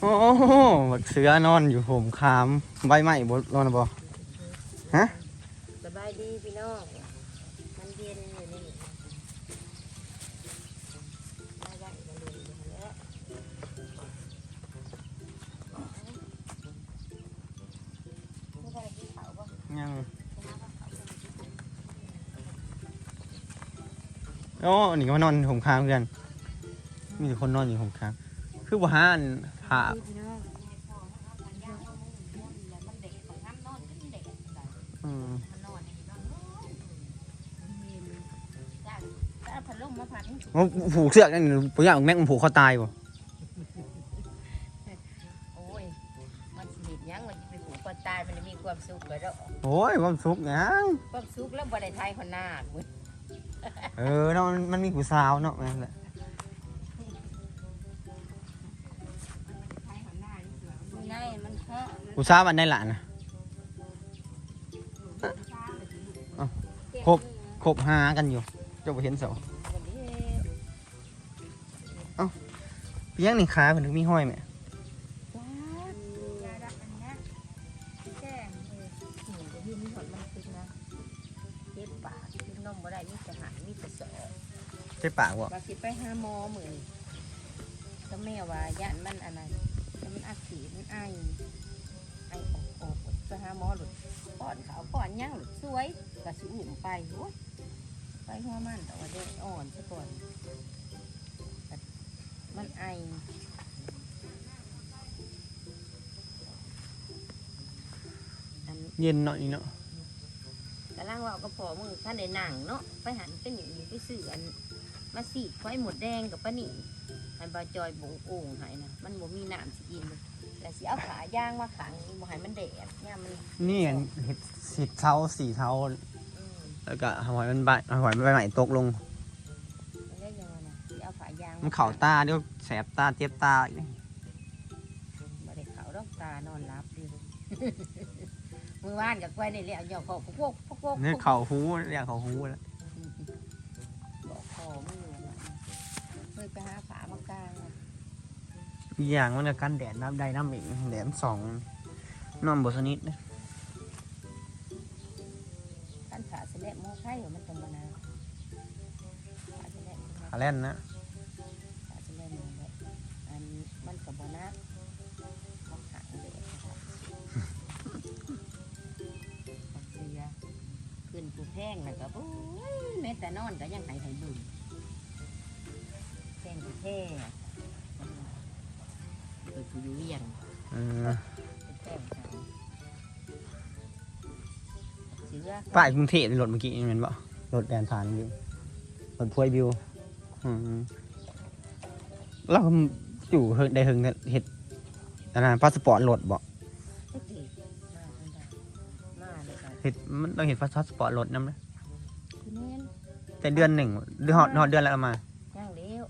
โอ้โหบักเสือนอนอยู่ผมคามใบไม้บนนอนบ่ฮะสบายดีพี่น้องมันเย็นอยู่นี่ได้ได้กันเลยแล้วไม่ได้กินข้าวบ่ยังโอ้นี่ก็มานอนผมคามกันมีแต่คนนอนอยู่ผมคามคือบ่หาอัน หาพี่น้องมันเด็กของน้ำนอนขึ้นเด็กอืมมันนอนในบ้านจ้าจ้าพัดลมมาพัดว่าผูกเสือกนั่นผมอยากเอาแม็กมันผูกคอตายบ่โอ้ยมันสิเห็นยังมันจะไปผูกคอตายมันจะมีความสุขเลยแล้วโอ้ยความสุขหยังความสุขแล้วบ่ได้ทายคนหน้าเว้ยเออเนาะมันมันมีผู้สาวเนาะนั่นแหละ เพาะมันผู้สาวอันได้หลานนะคบหากันอยู่เจ้าบ่เห็นเสาเพียงนี่ขาเพิ่นถึงมีห้อยแหมยาดักอันเนี้ยแจ้งเลยหนูจะพี่มีผลมันติดนะเจ็บปากกินนมบ่ได้มีแต่หายมีแต่สอใช่ปากบ่ว่าสิไปหาหมอมื้อนี้ก็แม่ว่าย่านมันอันนั้นแล้วมันอักเสบมันไอไอออกออก ไปหาหมอหลุดป้อนขาวป้อนหยังหลุดสวยก็สิอุ่มไปโอ้ยไปหัวมันแต่ว่าเด็กอ่อนซะก่อนแต่มันไออันเย็นหน่อยเนาะกำลังว่าก็พอมือท่านในหนังเนาะไปหันเป็นอย่างนี้ไปซื้ออันมาสีดไฟหมดแดงกับป้าหนิให้บาจอยบงโอ่งให้นะมันบ่มีน้ำสิกิน แต่สิเอาขาย่างมาขังบ่ให้มันแดดเนี่ยมันนี่อันเห็ดสิบเท้าสี่เท้า อืมแล้วก็หอยมันใบหอยมันใบใหม่ตกลง มันได้ยังไงนะสิเอาขาย่างมันเข่าตาเดี๋ยวแสบตาเจ็บตาอีกบ่ได้เขาดอกตานอนรับอยู่ มือว่านกับกล้วยนี่แหละหยอกเขาพวกพวกพวกพวกนี่เข่าหูเรียกเข่าหูแล้วบอกคอไม่อยู่นะเคยไปหาฝามากลางอะ อีกอย่างมันก็กันแดดน้ำใดน้ำอีกแดดสองนอนบสนิทนะท่านขาเสลดโมไข่หรอมันตรงมานาขาเสลดขาแล่นนะขาเสลดมันแบบอันมันกับบนักเขาขังเด็กนะครับเสียขึ้นกูแพงนะก็โอ้ยแม้แต่นอนก็ยังหายหายดุนแพงกูแท้ ปิดกูอยู่เวียงเออเป็นแพงเขาเสือป้ายกรุงเทพในรถเมื่อกี้นี่แมันบ่รถแดนผ่านวิวรถพวยวิวอืมเราก็อยู่เฮิงได้เฮิงเห็ดอันนั้นพาสปอร์ตรถบ่เฮ้ยดีมาอันใดมาเลยค่ะเห็ดมันต้องเห็ดพาสปอร์ตรถนำเลยคือแม่นแต่เดือนหนึ่งเดือนหอดหอดเดือนแล้วเอามา ย่างเลี้ยว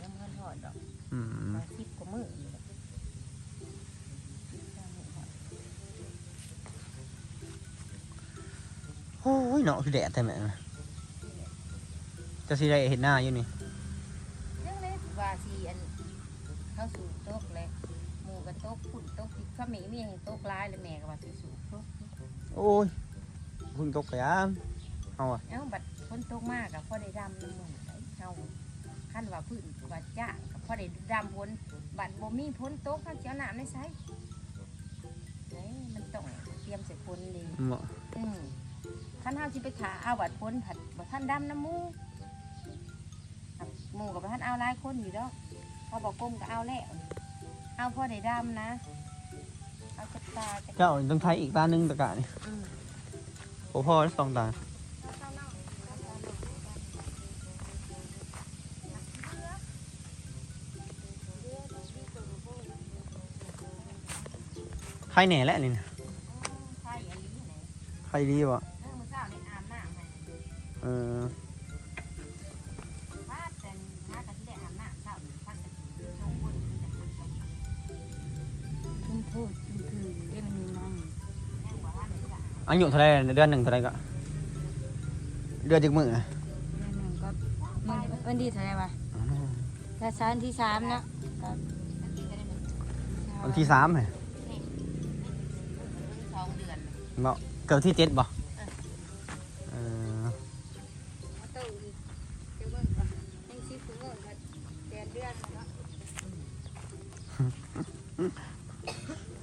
ยังเงินหอดดอก อืม มาสิบกว่ามือนี่แหละสิบกว่ามื้อหอด โอ้ ยเนาะคือแดดแต่แม่นะจะสิได้เห็นหน้าอยู่นี่ยังเลยว่าสีอันเข้าสู่โต๊ะเลยหมูกับโต๊ะขุ่นโต๊ะข้ามีมีให้โต๊ะร้ายเลยแม่ก็ว่าสิสู่โต๊ะโอ้ยพึ่งตกไปอะเอาอะเอ้าบัดคนโต๊ะมากกับพ่อได้ดำน้ำมันไอ้เฮาขั้นว่าพื้นว่าจ้างกับพ่อได้ดำพ้นบัดบ่มีพ้นโต๊ะเขาเจ้าหนามไม่ใช่เอ้ยมันต้องเตรียมใส่พ้นดีเหมาะอืม ขั้นห้าสิไปขาเอาบัดพ้นผัดบัดท่านดำน้ำหมูอะหมูกับบัดท่านเอาหลายคนอยู่ดอกเขาบอกกลมก็เอาแล้วเอาพ่อได้ดำนะเอาจับตาจับเจ้าต้องใช้อีกตาหนึงตะกะนี่อืมโอ้พ่อสองตาใครแหน่แล้วนี่นะใช่อันนี้ไหน ใครดีวะ ออพาดแต่หากันที่ได้อาบน้ำเช้านี่พาดกันชงคนที่จะทำกันชุ่มพูดชุ่มคือเรียกมันมีน้องแม่งบอกว่าไหนจะอายุเท่าไรเดือนหนึ่งเท่าไรก็ เดือนจึกมือนะเดือนหนึ่งก็มันวันที่เท่าไหรวะถ้าสามที่สามเนาะก็อันนี้ก็ได้หนึ่งวันที่สามเหรอสองเดือนบ่เกิดที่เจ็ดบ่เออ เอาตู้อีกเดี๋ยวเบิ่งก่อนยังชิปเบิ่งก่อนแดนเดือนแล้วเนาะ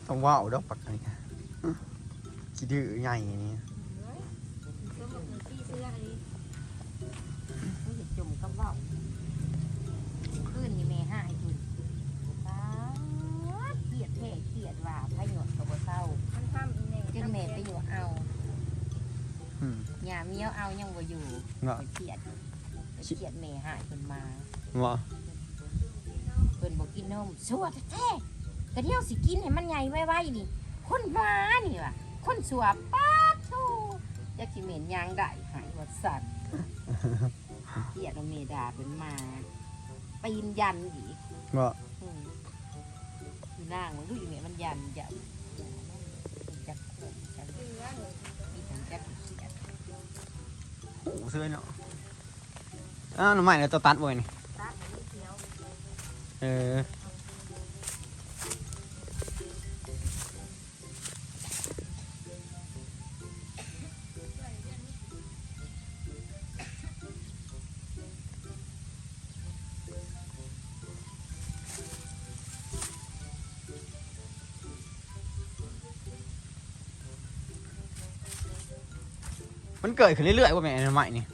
ต้อง ว่าวดอกปักนี่คิดดื้อใหญ่นี่เฮ้ยก็บอกหนึ่งที่เสื้ออันนี้ไม่เห็นจมกับว่าวขึ้นนี่แม่ห้าให้คุณตาเกลียดแท้เกลียดว่าพะหยดกับบ่เศร้ามันทำอีเน่จึงแม่ไปอยู่เอาอืมหยาเมียวเอายังบ่อยู่เนาะไปเกลียดไปเกลียดแม่หายเพิ่นมาบ่เพิ่นบ่กินนมสัวแท้ ๆก็เดี๋ยวสิกินให้มันใหญ่ไว้ๆนี่คนมานี่ว่ะคนสัวป๊าดโธจักสิเหม็นยางได้หายว่าสั่นเกลียดเอาเมดาเพิ่นมาปีนยันอีกบ่อืมอยู่นางมันรู้อยู่แม่มันยันจะจักโคกจักเสื้อเลยมีทั้งจักเขียดหูเสื้อเนาะอ้าวหน่อไม้เนี่ยตัวตัดบ่อยนี่ตาอันนี้เขียวเออ มันเกิดขึ้นเรื่อยๆว่าแม่หน่ไม้นี่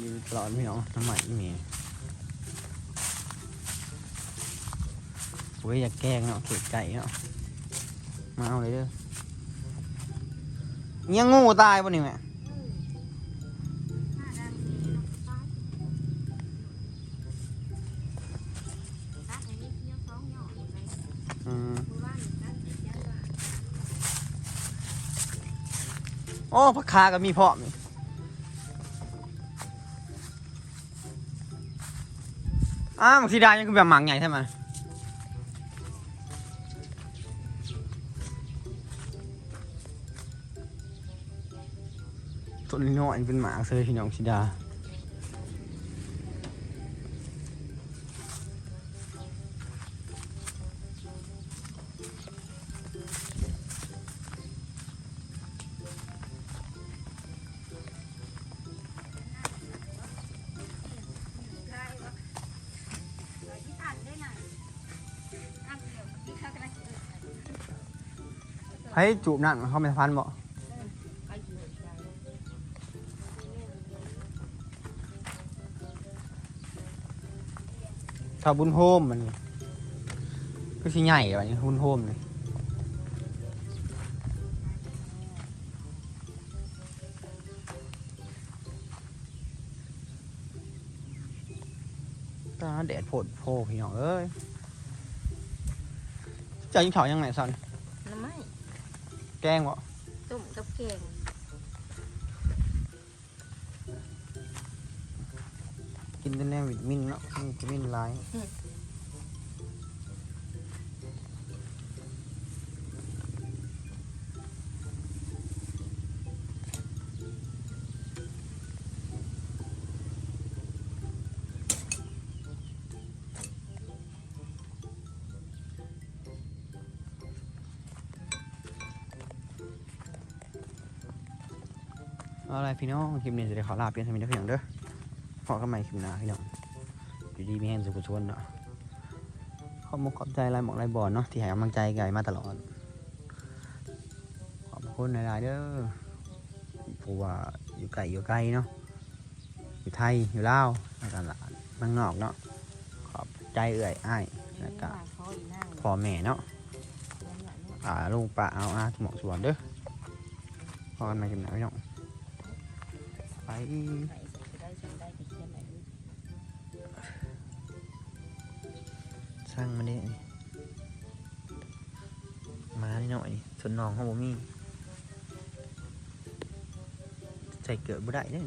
อยูตลอดพี่น้องน้ำใหม่มีโอ้ยอยากแกงเนาะเข็ดไก่เนาะมาเอาเลยเด้อเนี่ยงูตายป่ะนี่แม่ห้าดำสีน้ำฟ้าตาอันนี้เขียวสองหย่ออยู่ไหนอืมมือว่านตั้งติดยังว่าโอ้พักคาก็มีพร้อมนี่ อ้าวบางทีได้ยังคือแบบหมังใหญ่ใช่ไหมต้นน้อยเป็นหมากเลยพี่น้องสิดา ให้จูบนั่นมันเขาไปพันบ่ไปอยู่ใจถ้าบุญโฮมมันก็สิใหญ่กว่านี้บุญโฮมนี่ตาแดดโผดโพพี่น้องเอ้ยจะยิงเขายังไงสัน แกงบ่ต้มกับแกงกินแต่แน่วิตามินเนาะวิตามินหลาย เอาอะไรพี่น้องคลิปนี้จะได้ขอลาเปลี่ยนสมิธเพียงเด้อพอกันใหม่คลิปหน้าพี่น้องอยู่ดีมีแห้งสุขชวนเนาะขอบมุกขอบใจลายหมอกลายบอลเนาะที่ให้กำลังใจไก่มาตลอด ขอบคุณหลายๆเด้อเพราะว่าอยู่ไกลอยู่ไกลเนาะอยู่ไทยอยู่ลาวแล้วก็หลานเมืองนอกเนาะขอบใจเอื่อยอ้ายแล้วก็พ่อแม่เนาะอ่าลุงป้าเอาอาหมอกสวนเด้อพอกันมาจำหน่าพี่น้อง ไปสร้างมาได้มานี่หน่อยส่วนน้องเขาบ่มีใส่เกลือบ่ได้เด้อ